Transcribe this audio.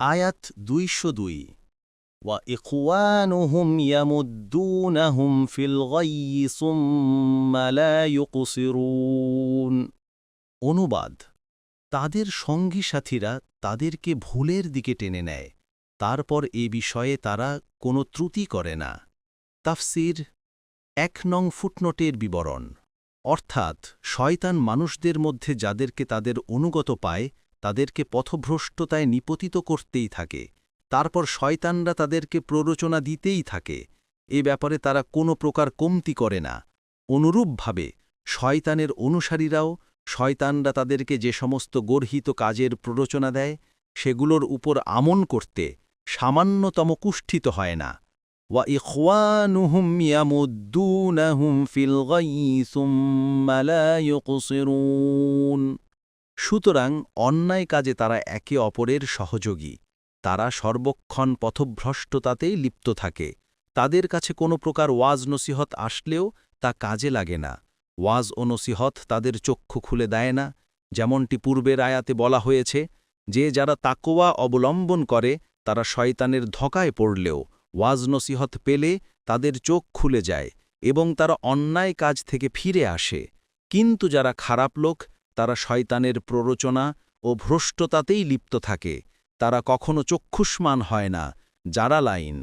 আয়াত দুইশো দুই وإخوانهم يمدونهم في الغي ثم لا يقصرون অনুবাদ তাদের সঙ্গী সাথীরা তাদেরকে ভুলের দিকে টেনে নেয় তারপর এ বিষয়ে তারা কোনো ত্রুটি করে না তাফসির এক নং ফুটনোটের বিবরণ অর্থাৎ শয়তান মানুষদের মধ্যে যাদেরকে তাদের অনুগত পায় তাদেরকে পথভ্রষ্টতায় নিপতিত করতেই থাকে, তারপর শয়তানরা তাদেরকে প্ররোচনা দিতেই থাকে। এ ব্যাপারে তারা কোনো প্রকার কমতি করে না। অনুরূপভাবে, শয়তানের অনুসারীরাও, শয়তানরা তাদেরকে যে সমস্ত গর্হিত কাজের প্ররোচনা দেয়, সেগুলোর উপর আমন করতে সামান্যতম কুষ্ঠিত হয় না। ওয়া সুম্মা লা ইউকসিরুন। সুতরাং অন্যায় কাজে তারা একে অপরের সহযোগী। তারা সর্বক্ষণ পথভ্রষ্টতাতেই লিপ্ত থাকে। তাদের কাছে কোনো প্রকার ওয়াজ নসিহত আসলেও তা কাজে লাগে না। ওয়াজ ও নসিহত তাদের চক্ষু খুলে দেয় না। যেমনটি পূর্বের আয়াতে বলা হয়েছে, যে যারা তাকোয়া অবলম্বন করে, তারা শয়তানের ধকায় পড়লেও ওয়াজ নসিহত পেলে তাদের চোখ খুলে যায় এবং তারা অন্যায় কাজ থেকে ফিরে আসে। কিন্তু যারা খারাপ লোক তারা শয়তানের প্ররোচনা ও ভ্রষ্টতাতেই লিপ্ত থাকে তারা কখনো চক্ষুষ্মান হয় না যারা লাইন।